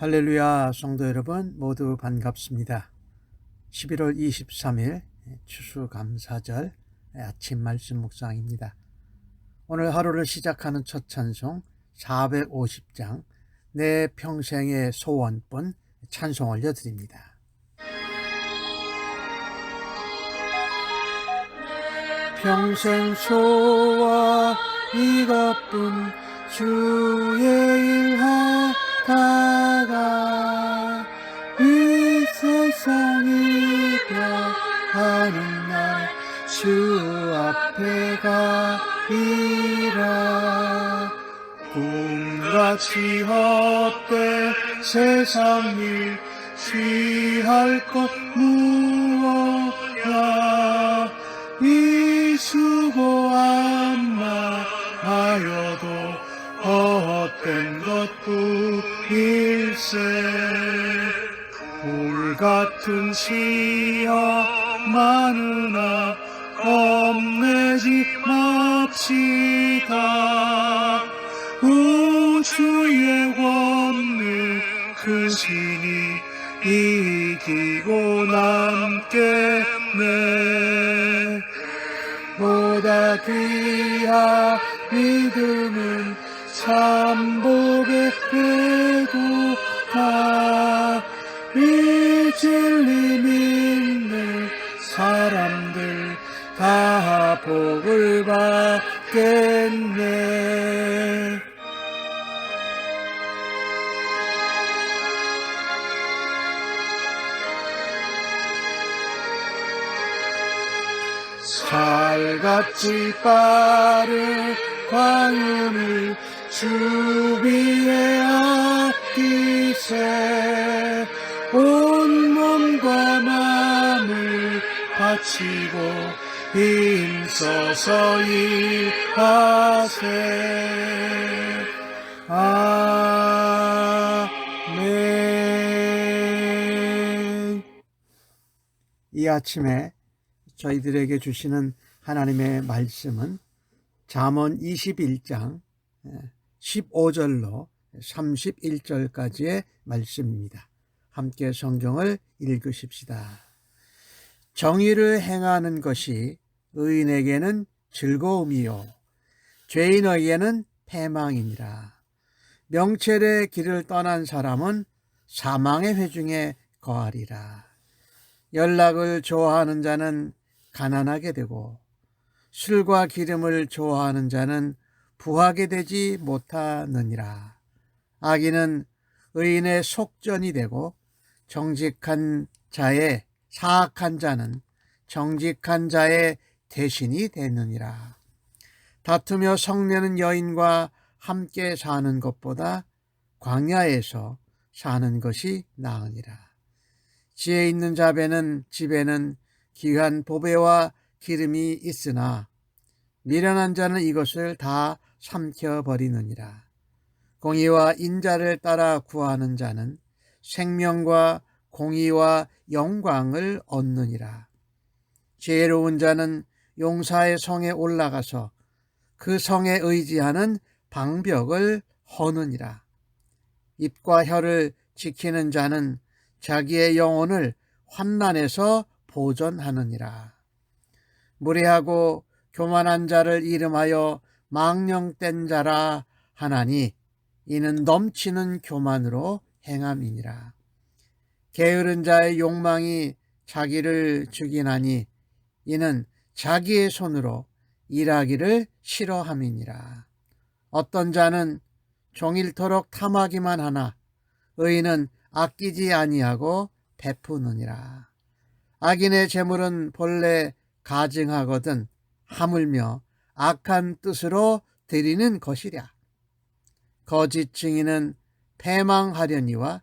할렐루야 성도 여러분 모두 반갑습니다. 11월 23일 추수감사절 아침 말씀 묵상입니다. 오늘 하루를 시작하는 첫 찬송 450장 내 평생의 소원뿐 찬송 올려드립니다. 평생 소원 이것뿐 주의 일하 다가 이 세상 이별하는 날 주 앞에 가리라. 꿈같이 헛된 세상 일 취할 것 무엇야? 이 수고한 말 하여도 헛된 것뿐 일세 불같은 시험 많으나 겁내지 맙시다. 우주의 권능 크시니 이기고 남겠네. 보다 귀한 믿음은 참복의 배 복을 받겠네. 살같이 빠른 광음을 주비에 아끼세. 온 몸과 마음을 바치고 힘써서 일하세 아멘 이 아침에 저희들에게 주시는 하나님의 말씀은 잠언 21장 15절로 31절까지의 말씀입니다. 함께 성경을 읽으십시다. 정의를 행하는 것이 의인에게는 즐거움이요 죄인에게는 패망이니라. 명철의 길을 떠난 사람은 사망의 회중에 거하리라. 연락을 좋아하는 자는 가난하게 되고 술과 기름을 좋아하는 자는 부하게 되지 못하느니라. 악인은 의인의 속전이 되고 정직한 자의 사악한 자는 정직한 자의 대신이 되느니라. 다투며 성내는 여인과 함께 사는 것보다 광야에서 사는 것이 나으니라. 지혜 있는 자배는 집에는 귀한 보배와 기름이 있으나 미련한 자는 이것을 다 삼켜 버리느니라. 공의와 인자를 따라 구하는 자는 생명과 공의와 영광을 얻느니라. 지혜로운 자는 용사의 성에 올라가서 그 성에 의지하는 방벽을 허느니라. 입과 혀를 지키는 자는 자기의 영혼을 환난에서 보존하느니라. 무례하고 교만한 자를 이름하여 망령된 자라 하나니 이는 넘치는 교만으로 행함이니라. 게으른 자의 욕망이 자기를 죽이나니 이는 자기의 손으로 일하기를 싫어함이니라. 어떤 자는 종일토록 탐하기만 하나 의인은 아끼지 아니하고 베푸느니라. 악인의 재물은 본래 가증하거든 하물며 악한 뜻으로 드리는 것이랴. 거짓 증인은 패망하려니와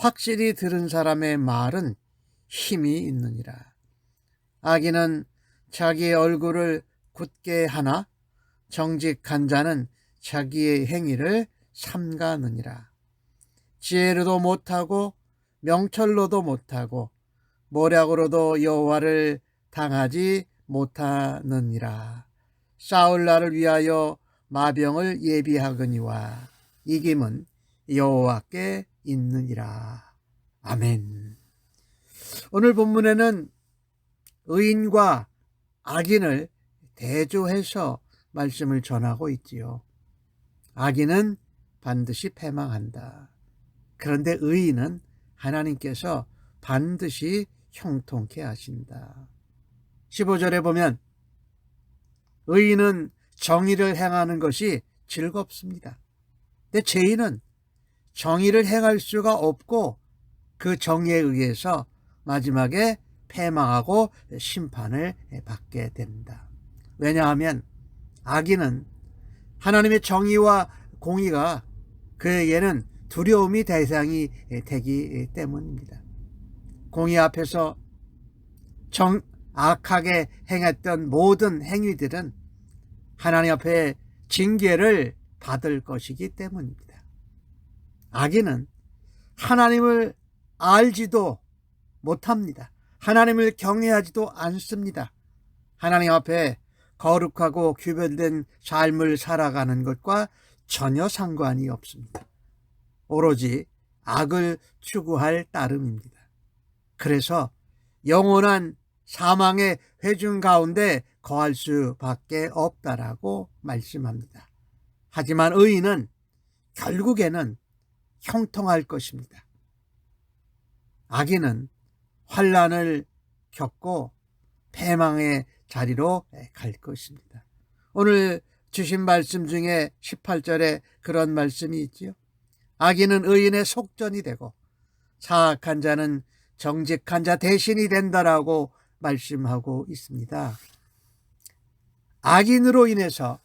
확실히 들은 사람의 말은 힘이 있느니라. 악인은 자기의 얼굴을 굳게 하나 정직한 자는 자기의 행위를 삼가느니라. 지혜로도 못하고 명철로도 못하고 모략으로도 여호와를 당하지 못하느니라. 싸울 날을 위하여 마병을 예비하거니와 이김은 여호와께 있느니라. 아멘. 오늘 본문에는 의인과 악인을 대조해서 말씀을 전하고 있지요. 악인은 반드시 패망한다. 그런데 의인은 하나님께서 반드시 형통케 하신다. 15절에 보면 의인은 정의를 행하는 것이 즐겁습니다. 근데 죄인은 정의를 행할 수가 없고 그 정의에 의해서 마지막에 패망하고 심판을 받게 된다. 왜냐하면 악인은 하나님의 정의와 공의가 그에게는 두려움이 대상이 되기 때문입니다. 공의 앞에서 정, 악하게 행했던 모든 행위들은 하나님 앞에 징계를 받을 것이기 때문입니다. 악인은 하나님을 알지도 못합니다. 하나님을 경외하지도 않습니다. 하나님 앞에 거룩하고 규별된 삶을 살아가는 것과 전혀 상관이 없습니다. 오로지 악을 추구할 따름입니다. 그래서 영원한 사망의 회중 가운데 거할 수밖에 없다라고 말씀합니다. 하지만 의인은 결국에는 형통할 것입니다. 악인은 환란을 겪고 패망의 자리로 갈 것입니다. 오늘 주신 말씀 중에 18절에 그런 말씀이 있지요. 악인은 의인의 속전이 되고 사악한 자는 정직한 자 대신이 된다라고 말씀하고 있습니다. 악인으로 인해서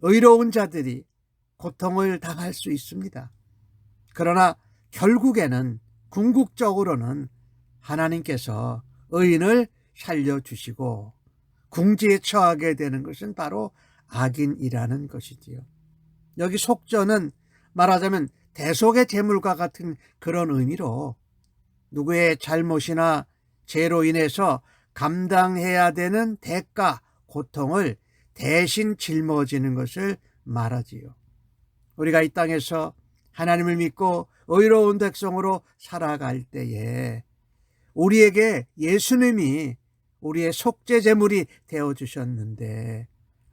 의로운 자들이 고통을 당할 수 있습니다. 그러나 결국에는 궁극적으로는 하나님께서 의인을 살려주시고 궁지에 처하게 되는 것은 바로 악인이라는 것이지요. 여기 속전은 말하자면 대속의 제물과 같은 그런 의미로 누구의 잘못이나 죄로 인해서 감당해야 되는 대가, 고통을 대신 짊어지는 것을 말하지요. 우리가 이 땅에서 하나님을 믿고 의로운 백성으로 살아갈 때에 우리에게 예수님이 우리의 속죄 제물이 되어 주셨는데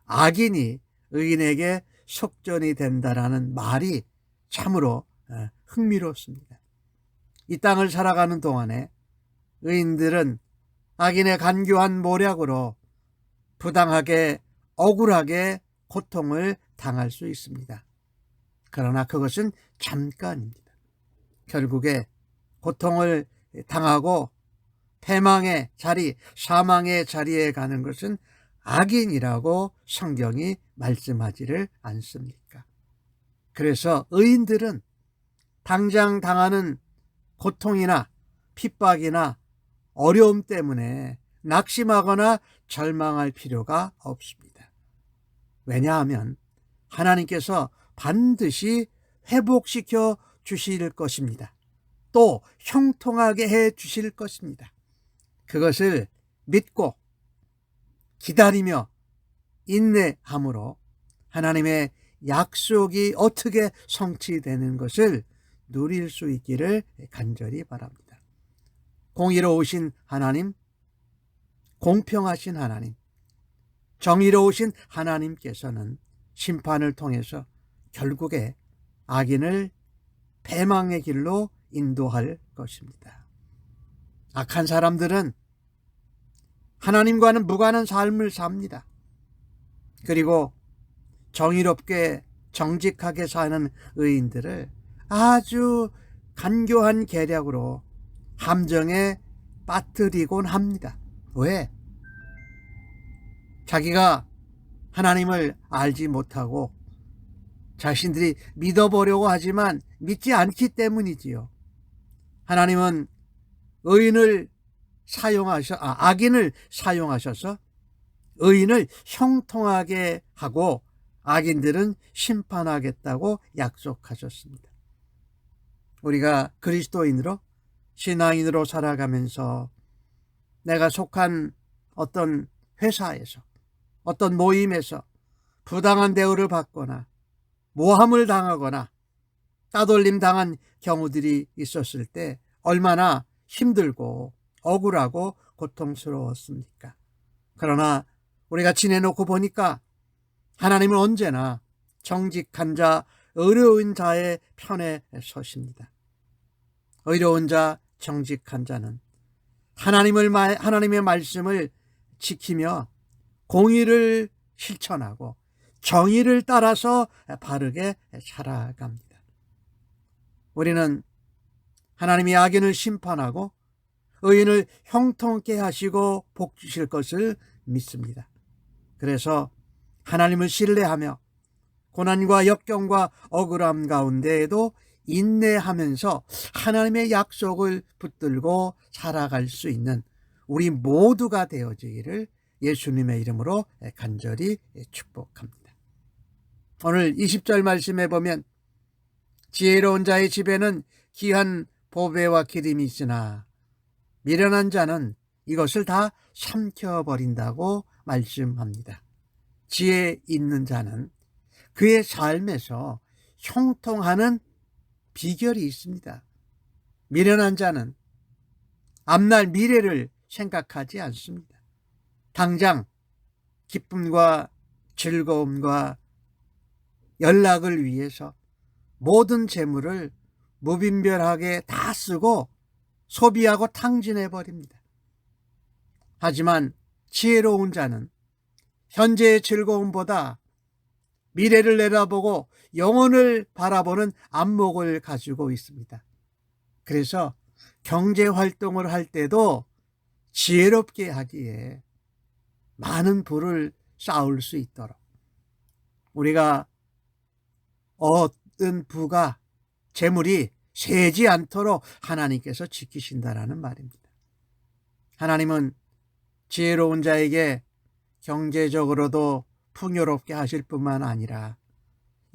악인이 의인에게 속전이 된다라는 말이 참으로 어, 흥미롭습니다. 이 땅을 살아가는 동안에 의인들은 악인의 간교한 모략으로 부당하게 억울하게 고통을 당할 수 있습니다. 그러나 그것은 잠깐입니다. 결국에 고통을 당하고 패망의 자리, 사망의 자리에 가는 것은 악인이라고 성경이 말씀하지를 않습니까? 그래서 의인들은 당장 당하는 고통이나 핍박이나 어려움 때문에 낙심하거나 절망할 필요가 없습니다. 왜냐하면 하나님께서 반드시 회복시켜 주실 것입니다. 또 형통하게 해 주실 것입니다. 그것을 믿고 기다리며 인내함으로 하나님의 약속이 어떻게 성취되는 것을 누릴 수 있기를 간절히 바랍니다. 공의로우신 하나님, 공평하신 하나님, 정의로우신 하나님께서는 심판을 통해서 결국에 악인을 패망의 길로 인도할 것입니다. 악한 사람들은 하나님과는 무관한 삶을 삽니다. 그리고 정의롭게 정직하게 사는 의인들을 아주 간교한 계략으로 함정에 빠뜨리곤 합니다. 왜? 자기가 하나님을 알지 못하고 자신들이 믿어보려고 하지만 믿지 않기 때문이지요. 하나님은 의인을 사용하셔, 아, 악인을 사용하셔서 의인을 형통하게 하고 악인들은 심판하겠다고 약속하셨습니다. 우리가 그리스도인으로 신앙인으로 살아가면서 내가 속한 어떤 회사에서 어떤 모임에서 부당한 대우를 받거나 모함을 당하거나 따돌림 당한 경우들이 있었을 때 얼마나 힘들고 억울하고 고통스러웠습니까? 그러나 우리가 지내놓고 보니까 하나님은 언제나 정직한 자, 어려운 자의 편에 서십니다. 의로운 자, 정직한 자는 하나님을 하나님의 말씀을 지키며 공의를 실천하고 정의를 따라서 바르게 살아갑니다. 우리는 하나님이 악인을 심판하고 의인을 형통케 하시고 복 주실 것을 믿습니다. 그래서 하나님을 신뢰하며 고난과 역경과 억울함 가운데에도 인내하면서 하나님의 약속을 붙들고 살아갈 수 있는 우리 모두가 되어지기를 예수님의 이름으로 간절히 축복합니다. 오늘 20절 말씀에 보면 지혜로운 자의 집에는 귀한 보배와 기름이 있으나 미련한 자는 이것을 다 삼켜버린다고 말씀합니다. 지혜 있는 자는 그의 삶에서 형통하는 비결이 있습니다. 미련한 자는 앞날 미래를 생각하지 않습니다. 당장 기쁨과 즐거움과 연락을 위해서 모든 재물을 무분별하게 다 쓰고 소비하고 탕진해 버립니다. 하지만 지혜로운 자는 현재의 즐거움보다 미래를 내다보고 영혼을 바라보는 안목을 가지고 있습니다. 그래서 경제 활동을 할 때도 지혜롭게 하기에 많은 부를 쌓을 수 있도록 우리가 얻은 부가 재물이 세지 않도록 하나님께서 지키신다라는 말입니다. 하나님은 지혜로운 자에게 경제적으로도 풍요롭게 하실 뿐만 아니라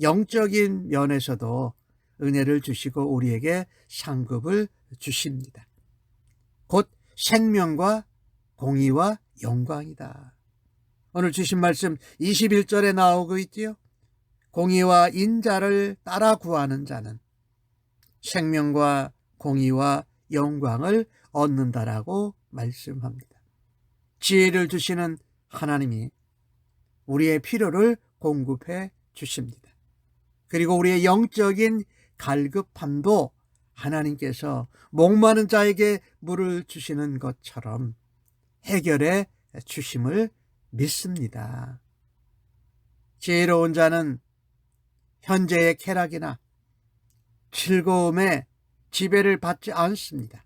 영적인 면에서도 은혜를 주시고 우리에게 상급을 주십니다. 곧 생명과 공의와 영광이다. 오늘 주신 말씀 21절에 나오고 있지요. 공의와 인자를 따라 구하는 자는 생명과 공의와 영광을 얻는다라고 말씀합니다. 지혜를 주시는 하나님이 우리의 필요를 공급해 주십니다. 그리고 우리의 영적인 갈급함도 하나님께서 목마른 자에게 물을 주시는 것처럼 해결해 주심을 믿습니다. 지혜로운 자는 현재의 쾌락이나 즐거움에 지배를 받지 않습니다.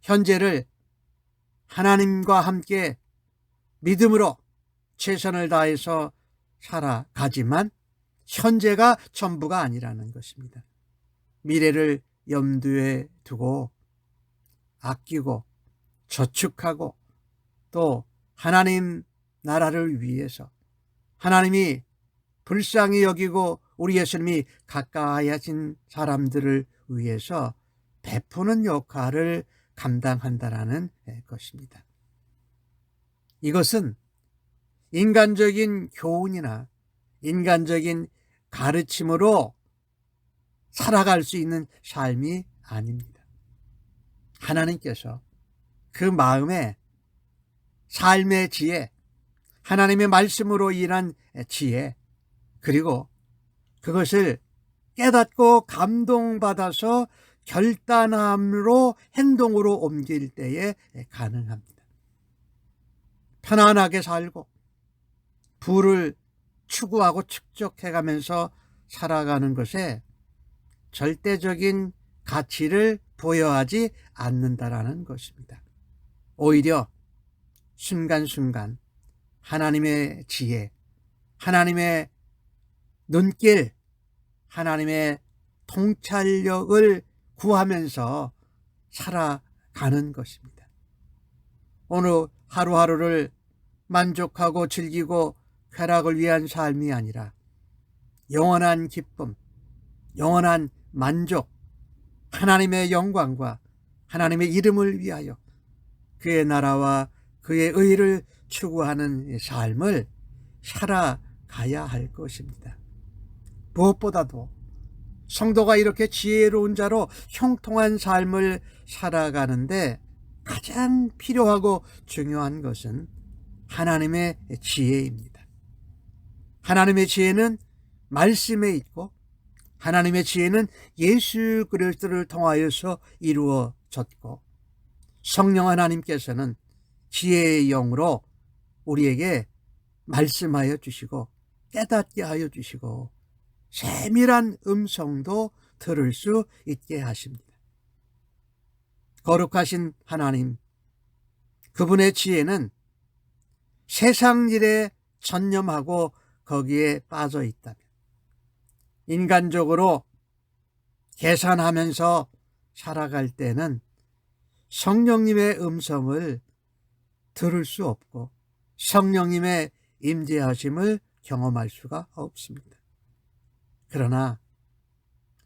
현재를 하나님과 함께 믿음으로 최선을 다해서 살아가지만 현재가 전부가 아니라는 것입니다. 미래를 염두에 두고 아끼고 저축하고 또 하나님 나라를 위해서 하나님이 불쌍히 여기고 우리 예수님이 가까이 하신 사람들을 위해서 베푸는 역할을 감당한다라는 것입니다. 이것은 인간적인 교훈이나 인간적인 가르침으로 살아갈 수 있는 삶이 아닙니다. 하나님께서 그 마음에 삶의 지혜, 하나님의 말씀으로 인한 지혜, 그리고 그것을 깨닫고 감동받아서 결단함으로 행동으로 옮길 때에 가능합니다. 편안하게 살고 부를 추구하고 축적해 가면서 살아가는 것에 절대적인 가치를 부여하지 않는다라는 것입니다. 오히려 순간순간 하나님의 지혜, 하나님의 눈길, 하나님의 통찰력을 구하면서 살아가는 것입니다. 오늘 하루하루를 만족하고 즐기고 쾌락을 위한 삶이 아니라 영원한 기쁨, 영원한 만족, 하나님의 영광과 하나님의 이름을 위하여 그의 나라와 그의 의를 추구하는 삶을 살아가야 할 것입니다. 무엇보다도 성도가 이렇게 지혜로운 자로 형통한 삶을 살아가는데 가장 필요하고 중요한 것은 하나님의 지혜입니다. 하나님의 지혜는 말씀에 있고 하나님의 지혜는 예수 그리스도를 통하여서 이루어졌고 성령 하나님께서는 지혜의 영으로 우리에게 말씀하여 주시고 깨닫게 하여 주시고 세밀한 음성도 들을 수 있게 하십니다. 거룩하신 하나님, 그분의 지혜는 세상 일에 전념하고 거기에 빠져 있다면, 인간적으로 계산하면서 살아갈 때는 성령님의 음성을 들을 수 없고 성령님의 임재하심을 경험할 수가 없습니다. 그러나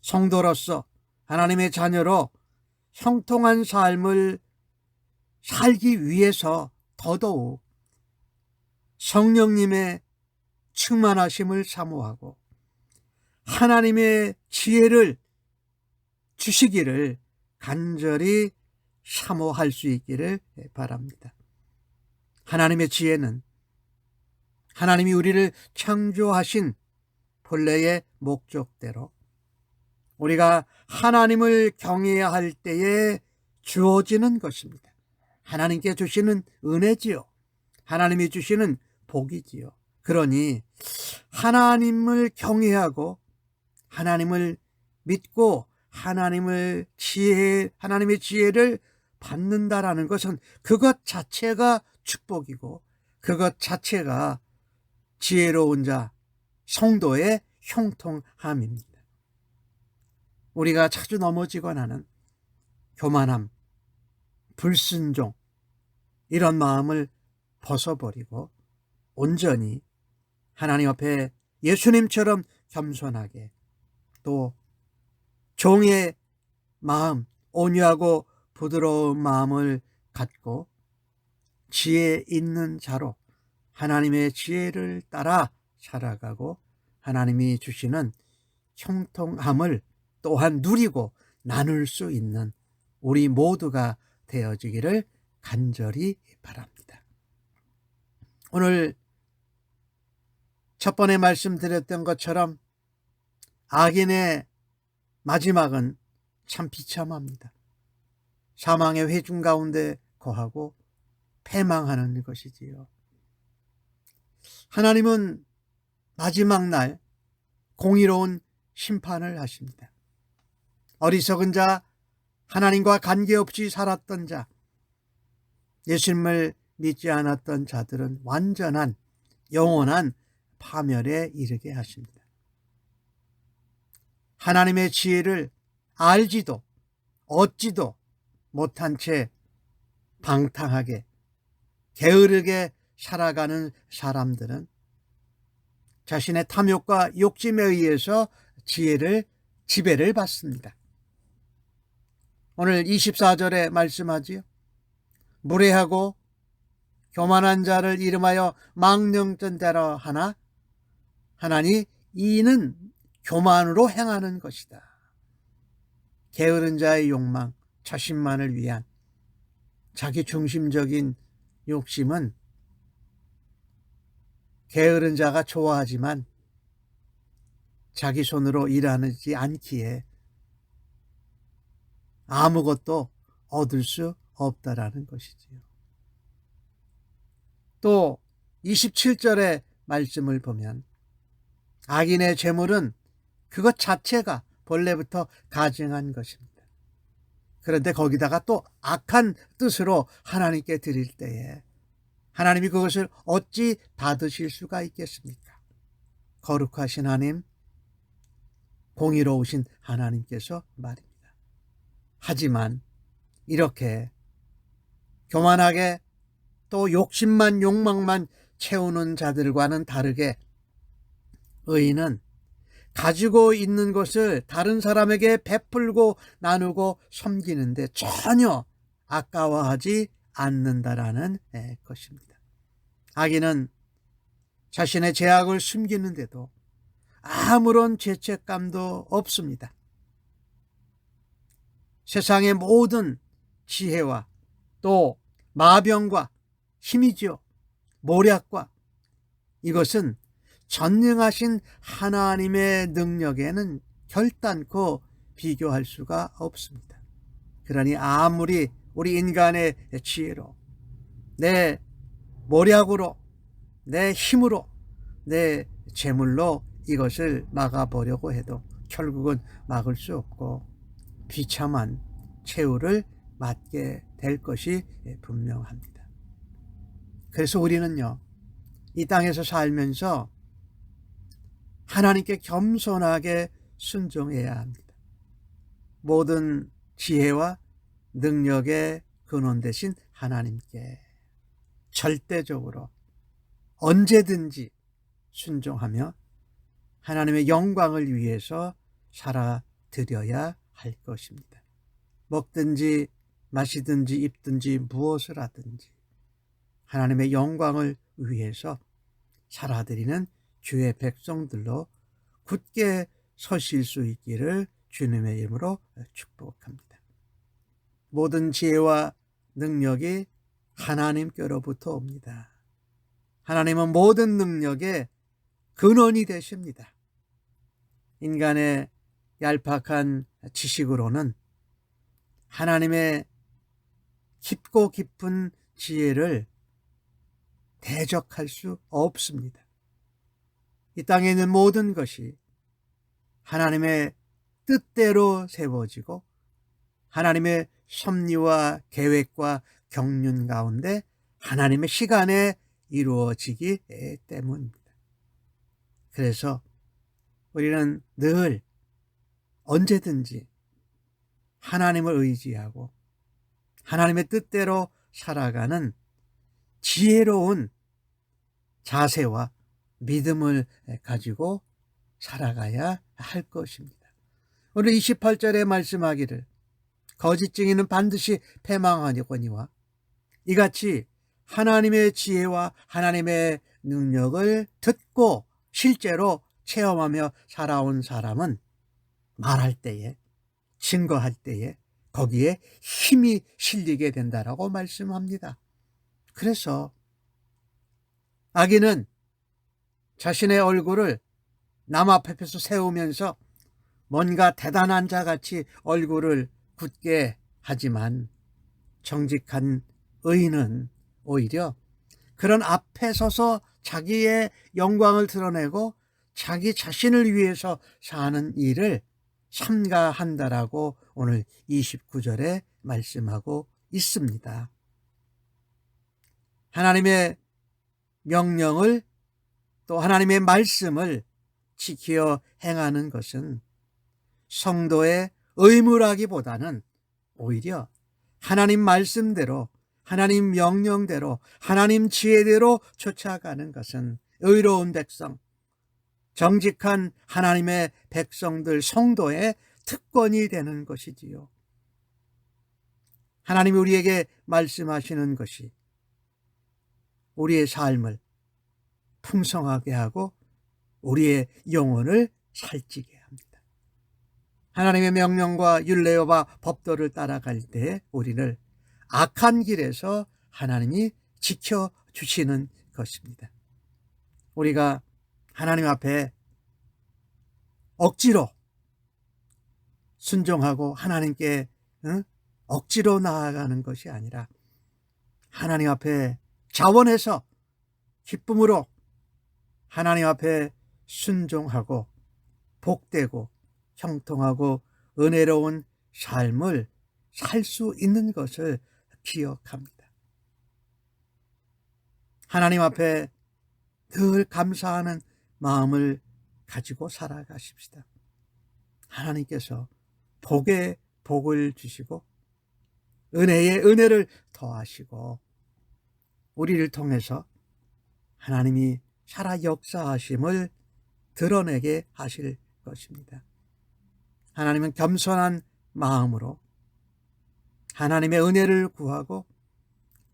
성도로서 하나님의 자녀로 형통한 삶을 살기 위해서 더더욱 성령님의 충만하심을 사모하고 하나님의 지혜를 주시기를 간절히 사모할 수 있기를 바랍니다. 하나님의 지혜는 하나님이 우리를 창조하신 본래의 목적대로 우리가 하나님을 경외해야 할 때에 주어지는 것입니다. 하나님께 주시는 은혜지요. 하나님이 주시는 복이지요. 그러니 하나님을 경외하고 하나님을 믿고 하나님을 지혜, 하나님의 지혜를 받는다라는 것은 그것 자체가 축복이고 그것 자체가 지혜로운 자, 성도의 형통함입니다. 우리가 자주 넘어지곤 하는 교만함, 불순종, 이런 마음을 벗어버리고 온전히 하나님 앞에 예수님처럼 겸손하게 또 종의 마음, 온유하고 부드러운 마음을 갖고 지혜 있는 자로 하나님의 지혜를 따라 살아가고 하나님이 주시는 형통함을 또한 누리고 나눌 수 있는 우리 모두가 되어지기를 간절히 바랍니다. 오늘 첫 번에 말씀드렸던 것처럼 악인의 마지막은 참 비참합니다. 사망의 회중 가운데 거하고 패망하는 것이지요. 하나님은 마지막 날 공의로운 심판을 하십니다. 어리석은 자, 하나님과 관계없이 살았던 자, 예수님을 믿지 않았던 자들은 완전한 영원한 파멸에 이르게 하십니다. 하나님의 지혜를 알지도 얻지도 못한 채 방탕하게 게으르게 살아가는 사람들은 자신의 탐욕과 욕심에 의해서 지혜를 지배를 받습니다. 오늘 24절에 말씀하지요. 무례하고 교만한 자를 이름하여 망령된 대로 하나 하나니 이는 교만으로 행하는 것이다. 게으른 자의 욕망, 자신만을 위한 자기 중심적인 욕심은 게으른 자가 좋아하지만 자기 손으로 일하지 않기에 아무것도 얻을 수 없다라는 것이지요. 또 27절의 말씀을 보면 악인의 재물은 그것 자체가 본래부터 가증한 것입니다. 그런데 거기다가 또 악한 뜻으로 하나님께 드릴 때에 하나님이 그것을 어찌 받으실 수가 있겠습니까? 거룩하신 하나님, 공의로우신 하나님께서 말입니다. 하지만 이렇게 교만하게 또 욕심만 욕망만 채우는 자들과는 다르게 의인은 가지고 있는 것을 다른 사람에게 베풀고 나누고 섬기는데 전혀 아까워하지 않는다라는 것입니다. 악인은 자신의 죄악을 숨기는데도 아무런 죄책감도 없습니다. 세상의 모든 지혜와 또 마병과 힘이지요. 모략과 이것은 전능하신 하나님의 능력에는 결단코 비교할 수가 없습니다. 그러니 아무리 우리 인간의 지혜로 내 모략으로 내 힘으로 내 재물로 이것을 막아보려고 해도 결국은 막을 수 없고 비참한 최후를 맞게 될 것이 분명합니다. 그래서 우리는요, 이 땅에서 살면서 하나님께 겸손하게 순종해야 합니다. 모든 지혜와 능력의 근원 되신 하나님께 절대적으로 언제든지 순종하며 하나님의 영광을 위해서 살아드려야 할 것입니다. 먹든지 마시든지 입든지 무엇을 하든지 하나님의 영광을 위해서 살아드리는 주의 백성들로 굳게 서실 수 있기를 주님의 이름으로 축복합니다. 모든 지혜와 능력이 하나님께로부터 옵니다. 하나님은 모든 능력의 근원이 되십니다. 인간의 얄팍한 지식으로는 하나님의 깊고 깊은 지혜를 대적할 수 없습니다. 이 땅에 있는 모든 것이 하나님의 뜻대로 세워지고 하나님의 섭리와 계획과 경륜 가운데 하나님의 시간에 이루어지기 때문입니다. 그래서 우리는 늘 언제든지 하나님을 의지하고 하나님의 뜻대로 살아가는 지혜로운 자세와 믿음을 가지고 살아가야 할 것입니다. 오늘 28절에 말씀하기를 거짓 증인은 반드시 패망하니거니와 이같이 하나님의 지혜와 하나님의 능력을 듣고 실제로 체험하며 살아온 사람은 말할 때에 증거할 때에 거기에 힘이 실리게 된다라고 말씀합니다. 그래서 아기는 자신의 얼굴을 남 앞에서 세우면서 뭔가 대단한 자 같이 얼굴을 굳게 하지만 정직한 의인은 오히려 그런 앞에 서서 자기의 영광을 드러내고 자기 자신을 위해서 사는 일을 삼가한다라고 오늘 29절에 말씀하고 있습니다. 하나님의 명령을 또 하나님의 말씀을 지키어 행하는 것은 성도의 의무라기보다는 오히려 하나님 말씀대로 하나님 명령대로 하나님 지혜대로 쫓아가는 것은 의로운 백성, 정직한 하나님의 백성들 성도의 특권이 되는 것이지요. 하나님이 우리에게 말씀하시는 것이 우리의 삶을 풍성하게 하고 우리의 영혼을 살찌게. 하나님의 명령과 율례와 법도를 따라갈 때 우리를 악한 길에서 하나님이 지켜 주시는 것입니다. 우리가 하나님 앞에 억지로 순종하고 하나님께 응? 억지로 나아가는 것이 아니라 하나님 앞에 자원해서 기쁨으로 하나님 앞에 순종하고 복되고 형통하고 은혜로운 삶을 살 수 있는 것을 기억합니다. 하나님 앞에 늘 감사하는 마음을 가지고 살아가십시다. 하나님께서 복에 복을 주시고 은혜에 은혜를 더하시고 우리를 통해서 하나님이 살아 역사하심을 드러내게 하실 것입니다. 하나님은 겸손한 마음으로 하나님의 은혜를 구하고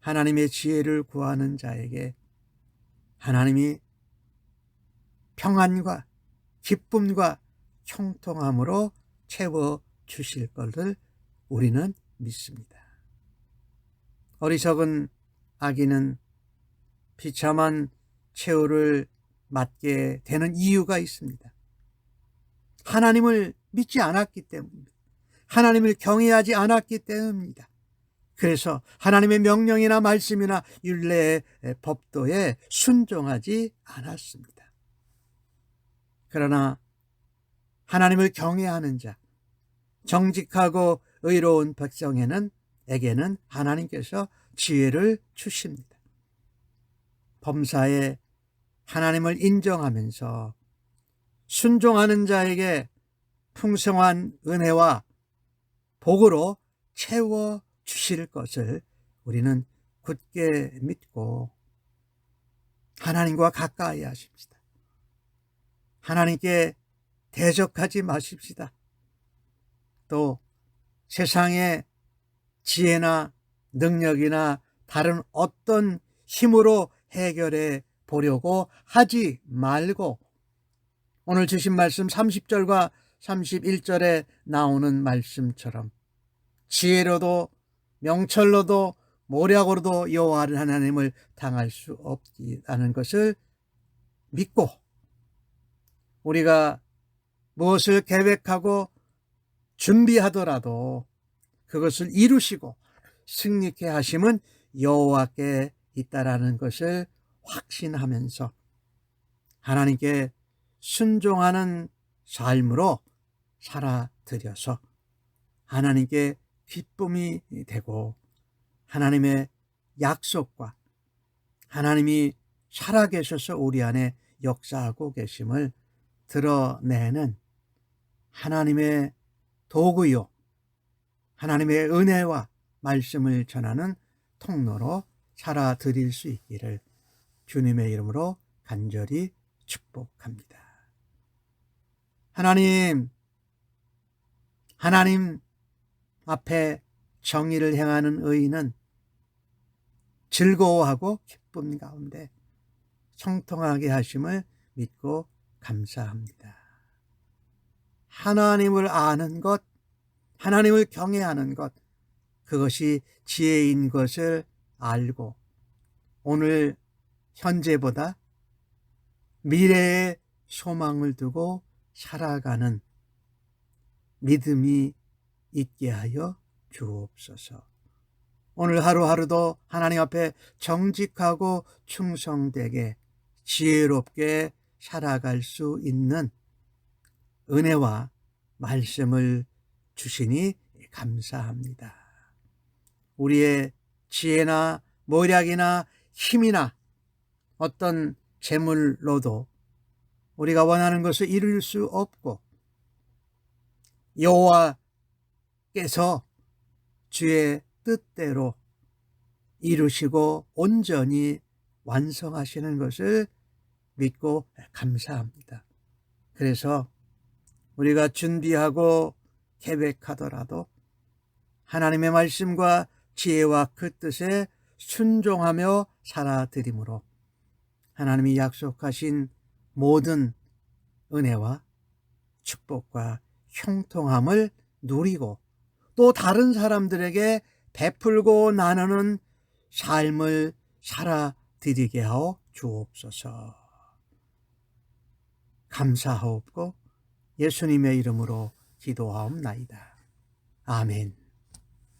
하나님의 지혜를 구하는 자에게 하나님이 평안과 기쁨과 형통함으로 채워 주실 것을 우리는 믿습니다. 어리석은 아기는 비참한 최후를 맞게 되는 이유가 있습니다. 하나님을 믿지 않았기 때문입니다. 하나님을 경외하지 않았기 때문입니다. 그래서 하나님의 명령이나 말씀이나 율례의 법도에 순종하지 않았습니다. 그러나 하나님을 경외하는 자, 정직하고 의로운 백성에는 에게는 하나님께서 지혜를 주십니다. 범사에 하나님을 인정하면서 순종하는 자에게 풍성한 은혜와 복으로 채워 주실 것을 우리는 굳게 믿고 하나님과 가까이 하십시다. 하나님께 대적하지 마십시다. 또 세상의 지혜나 능력이나 다른 어떤 힘으로 해결해 보려고 하지 말고 오늘 주신 말씀 30절과 31절에 나오는 말씀처럼 지혜로도 명철로도 모략으로도 여호와를 하나님을 당할 수 없다는 것을 믿고 우리가 무엇을 계획하고 준비하더라도 그것을 이루시고 승리케 하심은 여호와께 있다라는 것을 확신하면서 하나님께 순종하는 삶으로 살아들여서 하나님께 기쁨이 되고 하나님의 약속과 하나님이 살아계셔서 우리 안에 역사하고 계심을 드러내는 하나님의 도구요 하나님의 은혜와 말씀을 전하는 통로로 살아드릴 수 있기를 주님의 이름으로 간절히 축복합니다. 하나님, 하나님 앞에 정의를 행하는 의인은 즐거워하고 기쁨 가운데 성통하게 하심을 믿고 감사합니다. 하나님을 아는 것, 하나님을 경외하는 것, 그것이 지혜인 것을 알고 오늘 현재보다 미래의 소망을 두고 살아가는 믿음이 있게 하여 주옵소서. 오늘 하루하루도 하나님 앞에 정직하고 충성되게 지혜롭게 살아갈 수 있는 은혜와 말씀을 주시니 감사합니다. 우리의 지혜나 모략이나 힘이나 어떤 재물로도 우리가 원하는 것을 이룰 수 없고 여호와께서 주의 뜻대로 이루시고 온전히 완성하시는 것을 믿고 감사합니다. 그래서 우리가 준비하고 계획하더라도 하나님의 말씀과 지혜와 그 뜻에 순종하며 살아드림으로 하나님이 약속하신 모든 은혜와 축복과 형통함을 누리고 또 다른 사람들에게 베풀고 나누는 삶을 살아드리게 하오 주옵소서. 감사하옵고 예수님의 이름으로 기도하옵나이다. 아멘.